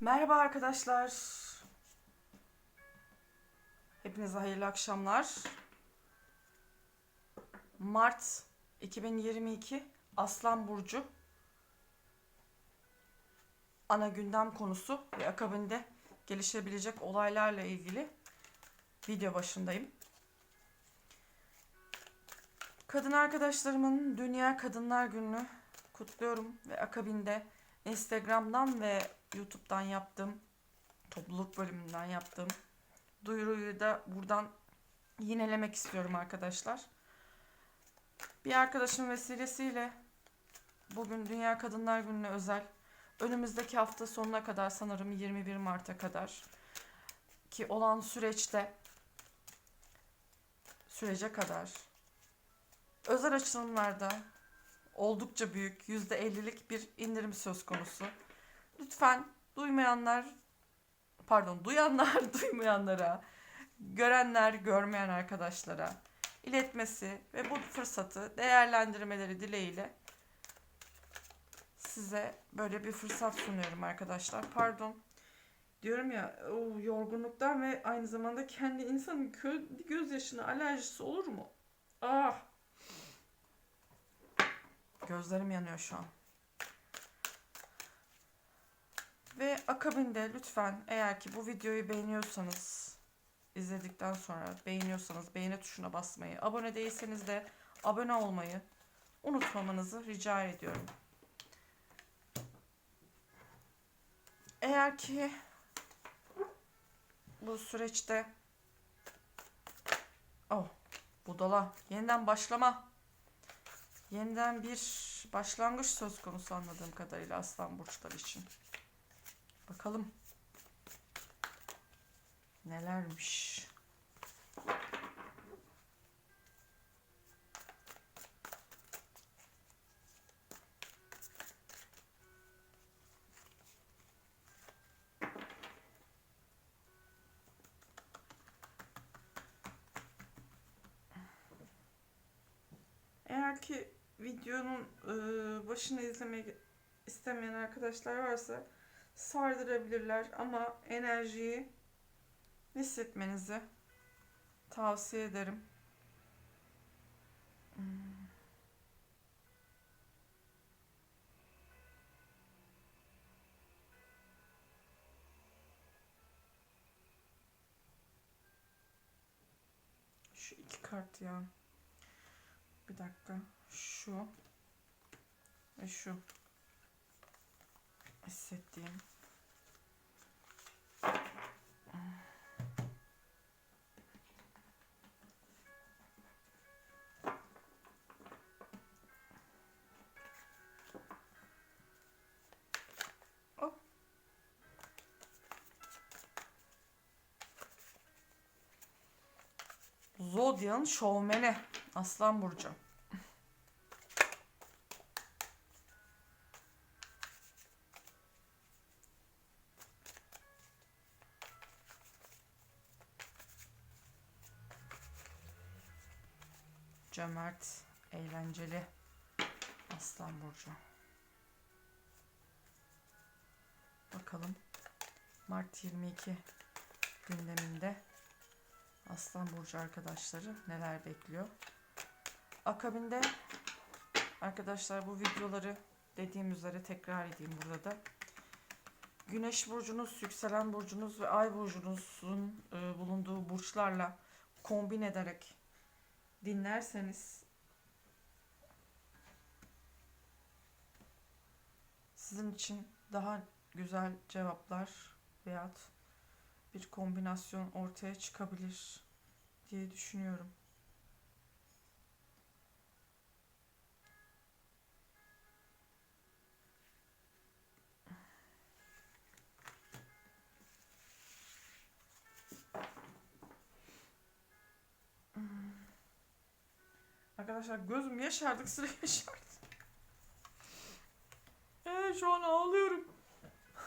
Merhaba arkadaşlar. Hepinize hayırlı akşamlar. Mart 2022 Aslan Burcu ana gündem konusu ve akabinde gelişebilecek olaylarla ilgili video başındayım. Kadın arkadaşlarımın Dünya Kadınlar Günü'nü kutluyorum ve akabinde Instagram'dan ve YouTube'dan yaptığım topluluk bölümünden yaptığım duyuruyu da buradan yinelemek istiyorum arkadaşlar. Bir arkadaşım vesilesiyle bugün Dünya Kadınlar Günü'ne özel önümüzdeki hafta sonuna kadar sanırım 21 Mart'a kadar ki olan süreçte sürece kadar özel açılımlarda oldukça büyük %50'lik bir indirim söz konusu. Lütfen duymayanlar pardon duyanlar duymayanlara, görenler görmeyen arkadaşlara iletmesi ve bu fırsatı değerlendirmeleri dileğiyle size böyle bir fırsat sunuyorum arkadaşlar. Pardon. Diyorum ya o yorgunluktan ve aynı zamanda kendi insanın kö- gözyaşına alerjisi olur mu? Ah! Gözlerim yanıyor şu an. Ve akabinde lütfen eğer ki bu videoyu beğeniyorsanız izledikten sonra beğeniyorsanız beğeni tuşuna basmayı, abone değilseniz de abone olmayı unutmamanızı rica ediyorum. Eğer ki bu süreçte oh budala yeniden başlama yeniden bir başlangıç söz konusu anladığım kadarıyla aslan burçlar için. Bakalım nelermiş. Eğer ki videonun başını izlemek istemeyen arkadaşlar varsa sardırabilirler ama enerjiyi hissetmenizi tavsiye ederim. Hmm. Şu iki kart ya. Bir dakika. Şu ve şu hissettiğim. Oh. Zodyan şovmeni Aslan Burcu. Cömert, eğlenceli Aslan Burcu. Bakalım Mart 22 gündeminde Aslan Burcu arkadaşları neler bekliyor. Akabinde arkadaşlar bu videoları dediğim üzere tekrar edeyim burada da. Güneş burcunuz, yükselen burcunuz ve ay burcunuzun e, bulunduğu burçlarla kombin ederek dinlerseniz sizin için daha güzel cevaplar veyahut bir kombinasyon ortaya çıkabilir diye düşünüyorum. Arkadaşlar gözüm yaşardık sıra yaşardı. Evet şu an ağlıyorum.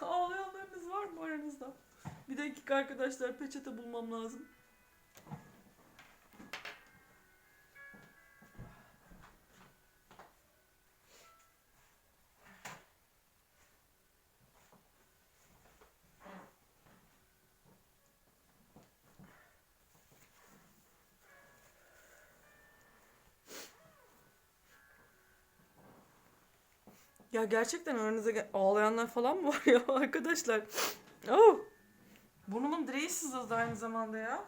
Ağlayanlarınız var mı aranızda? Bir dakika arkadaşlar peçete bulmam lazım. Ya gerçekten aranızda ağlayanlar falan mı var ya arkadaşlar? Oh! Burnumun direği sızladı aynı zamanda ya.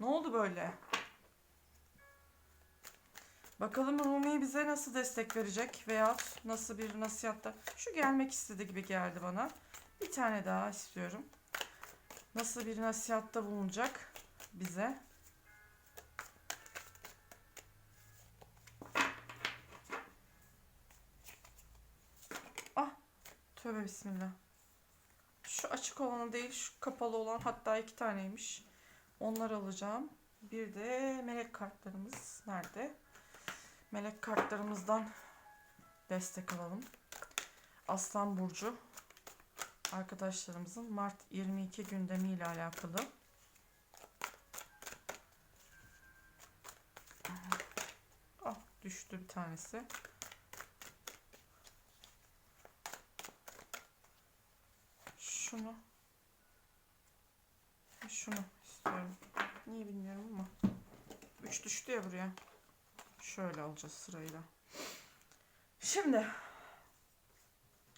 Ne oldu böyle? Bakalım Rumi bize nasıl destek verecek veya nasıl bir nasihatta. Şu gelmek istedi gibi geldi bana. Bir tane daha istiyorum. Nasıl bir nasihatta bulunacak bize? Ah, tövbe bismillah. Şu açık olanı değil, şu kapalı olan hatta iki taneymiş. Onları alacağım. Bir de melek kartlarımız nerede? Melek kartlarımızdan destek alalım. Aslan Burcu arkadaşlarımızın Mart 22 gündemiyle alakalı. Ah düştü bir tanesi. Şunu. Şunu istiyorum. Niye bilmiyorum ama. 3 düştü ya buraya. Şöyle alacağız sırayla. Şimdi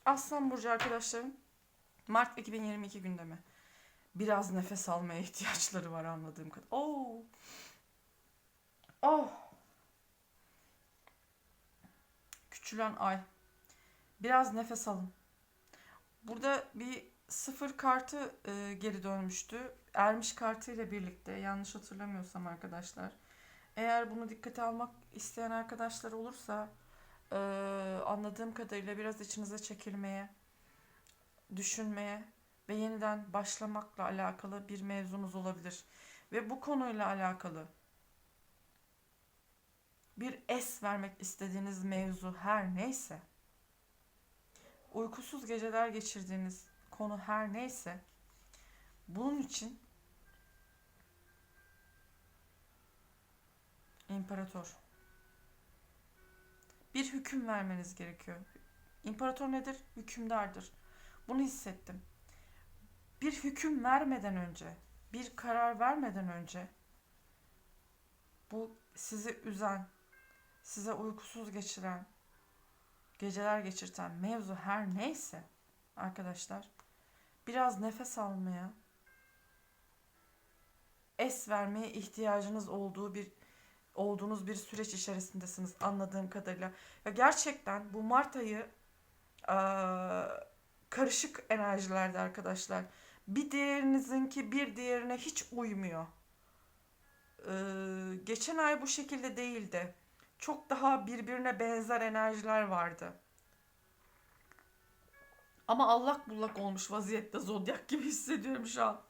Aslan Burcu arkadaşlarım Mart 2022 gündemi. Biraz nefes almaya ihtiyaçları var anladığım kadar. Oo. Oh. Küçülen ay. Biraz nefes alın. Burada bir sıfır kartı e, geri dönmüştü. Ermiş kartı ile birlikte yanlış hatırlamıyorsam arkadaşlar. Eğer bunu dikkate almak isteyen arkadaşlar olursa e, anladığım kadarıyla biraz içinize çekilmeye, düşünmeye ve yeniden başlamakla alakalı bir mevzunuz olabilir. Ve bu konuyla alakalı bir es vermek istediğiniz mevzu her neyse, uykusuz geceler geçirdiğiniz konu her neyse, bunun için İmparator. Bir hüküm vermeniz gerekiyor. İmparator nedir? Hükümdardır. Bunu hissettim. Bir hüküm vermeden önce, bir karar vermeden önce bu sizi üzen, size uykusuz geçiren, geceler geçirten mevzu her neyse arkadaşlar biraz nefes almaya, es vermeye ihtiyacınız olduğu bir olduğunuz bir süreç içerisindesiniz anladığım kadarıyla. Ya gerçekten bu Mart ayı eee, karışık enerjilerde arkadaşlar. Bir diğerinizinki bir diğerine hiç uymuyor. Eee, geçen ay bu şekilde değildi. Çok daha birbirine benzer enerjiler vardı. Ama allak bullak olmuş vaziyette zodyak gibi hissediyorum şu an.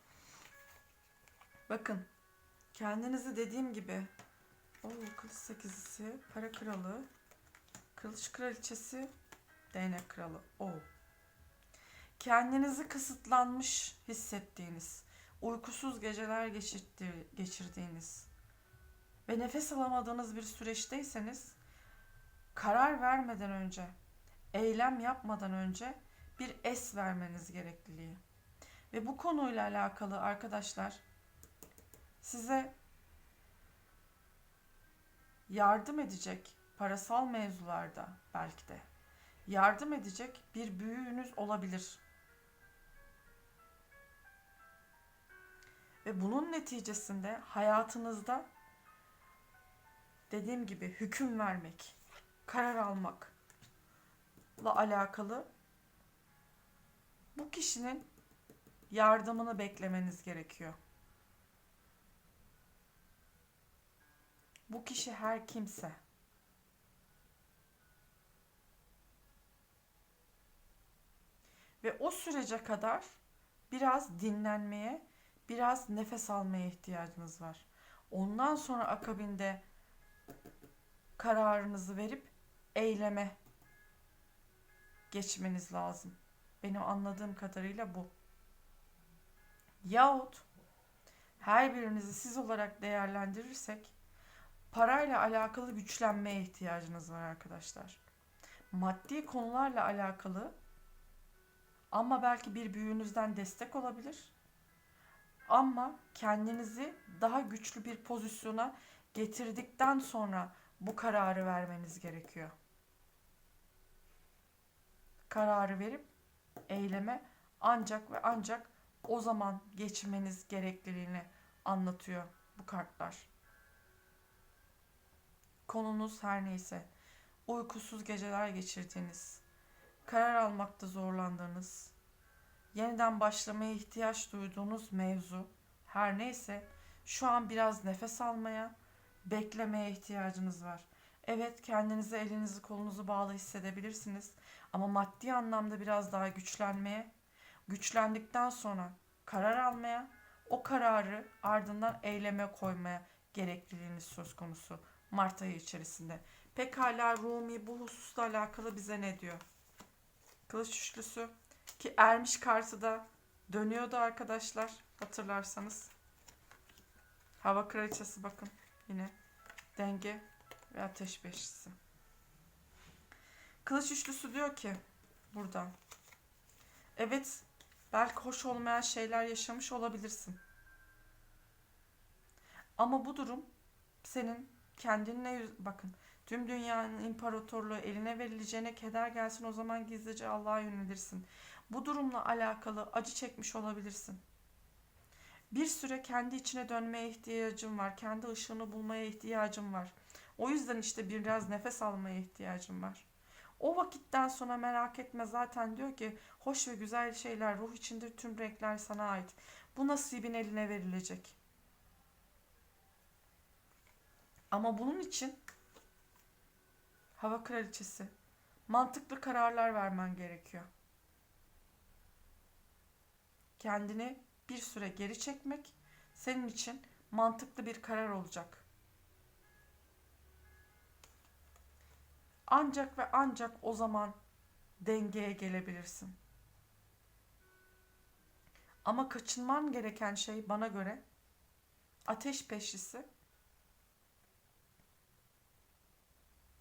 Bakın kendinizi dediğim gibi Oo, kılıç sekizisi, para kralı, kılıç kraliçesi, değnek kralı. Oo. Kendinizi kısıtlanmış hissettiğiniz, uykusuz geceler geçirdi, geçirdiğiniz ve nefes alamadığınız bir süreçteyseniz karar vermeden önce, eylem yapmadan önce bir es vermeniz gerekliliği. Ve bu konuyla alakalı arkadaşlar size yardım edecek parasal mevzularda belki de yardım edecek bir büyüğünüz olabilir. Ve bunun neticesinde hayatınızda dediğim gibi hüküm vermek, karar almakla alakalı bu kişinin yardımını beklemeniz gerekiyor. Bu kişi her kimse. Ve o sürece kadar biraz dinlenmeye, biraz nefes almaya ihtiyacınız var. Ondan sonra akabinde kararınızı verip eyleme geçmeniz lazım. Benim anladığım kadarıyla bu. Yahut her birinizi siz olarak değerlendirirsek parayla alakalı güçlenmeye ihtiyacınız var arkadaşlar. Maddi konularla alakalı ama belki bir büyüğünüzden destek olabilir. Ama kendinizi daha güçlü bir pozisyona getirdikten sonra bu kararı vermeniz gerekiyor. kararı verip eyleme ancak ve ancak o zaman geçmeniz gerekliliğini anlatıyor bu kartlar. Konunuz her neyse, uykusuz geceler geçirdiğiniz, karar almakta zorlandığınız, yeniden başlamaya ihtiyaç duyduğunuz mevzu her neyse şu an biraz nefes almaya, beklemeye ihtiyacınız var. Evet kendinizi elinizi kolunuzu bağlı hissedebilirsiniz ama maddi anlamda biraz daha güçlenmeye, güçlendikten sonra karar almaya, o kararı ardından eyleme koymaya gerekliliğiniz söz konusu Mart ayı içerisinde. Pekala Rumi bu hususla alakalı bize ne diyor? Kılıç üçlüsü ki ermiş kartı da dönüyordu arkadaşlar hatırlarsanız. Hava kraliçesi bakın yine denge ve ateş beşlisi. Kılıç üçlüsü diyor ki burada. Evet belki hoş olmayan şeyler yaşamış olabilirsin. Ama bu durum senin kendinle yüz- bakın tüm dünyanın imparatorluğu eline verileceğine keder gelsin o zaman gizlice Allah'a yönelirsin. Bu durumla alakalı acı çekmiş olabilirsin. Bir süre kendi içine dönmeye ihtiyacım var. Kendi ışığını bulmaya ihtiyacım var. O yüzden işte biraz nefes almaya ihtiyacım var. O vakitten sonra merak etme zaten diyor ki hoş ve güzel şeyler ruh içindir tüm renkler sana ait. Bu nasibin eline verilecek. Ama bunun için hava kraliçesi mantıklı kararlar vermen gerekiyor. Kendini bir süre geri çekmek senin için mantıklı bir karar olacak. Ancak ve ancak o zaman dengeye gelebilirsin. Ama kaçınman gereken şey bana göre ateş peşlisi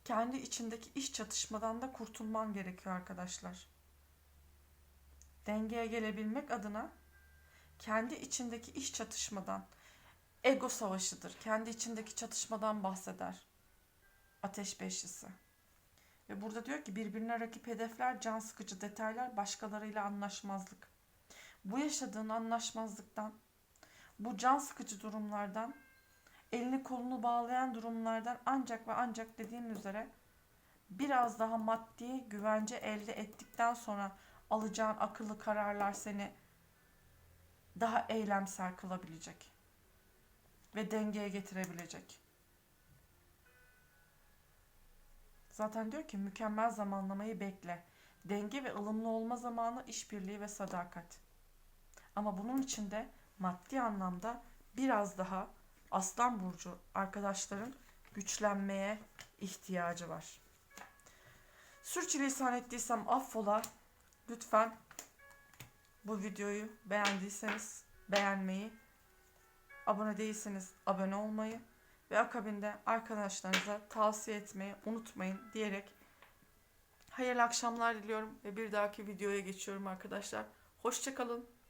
kendi içindeki iş çatışmadan da kurtulman gerekiyor arkadaşlar. Dengeye gelebilmek adına kendi içindeki iş çatışmadan ego savaşıdır. Kendi içindeki çatışmadan bahseder. Ateş beşlisi. Ve burada diyor ki birbirine rakip hedefler, can sıkıcı detaylar, başkalarıyla anlaşmazlık. Bu yaşadığın anlaşmazlıktan, bu can sıkıcı durumlardan, elini kolunu bağlayan durumlardan ancak ve ancak dediğim üzere biraz daha maddi güvence elde ettikten sonra alacağın akıllı kararlar seni daha eylemsel kılabilecek ve dengeye getirebilecek. Zaten diyor ki mükemmel zamanlamayı bekle. Denge ve ılımlı olma zamanı işbirliği ve sadakat. Ama bunun için de maddi anlamda biraz daha Aslan burcu arkadaşların güçlenmeye ihtiyacı var. Sürçülisan ettiysem affola. Lütfen bu videoyu beğendiyseniz beğenmeyi, abone değilseniz abone olmayı ve akabinde arkadaşlarınıza tavsiye etmeyi unutmayın diyerek hayırlı akşamlar diliyorum ve bir dahaki videoya geçiyorum arkadaşlar. Hoşçakalın.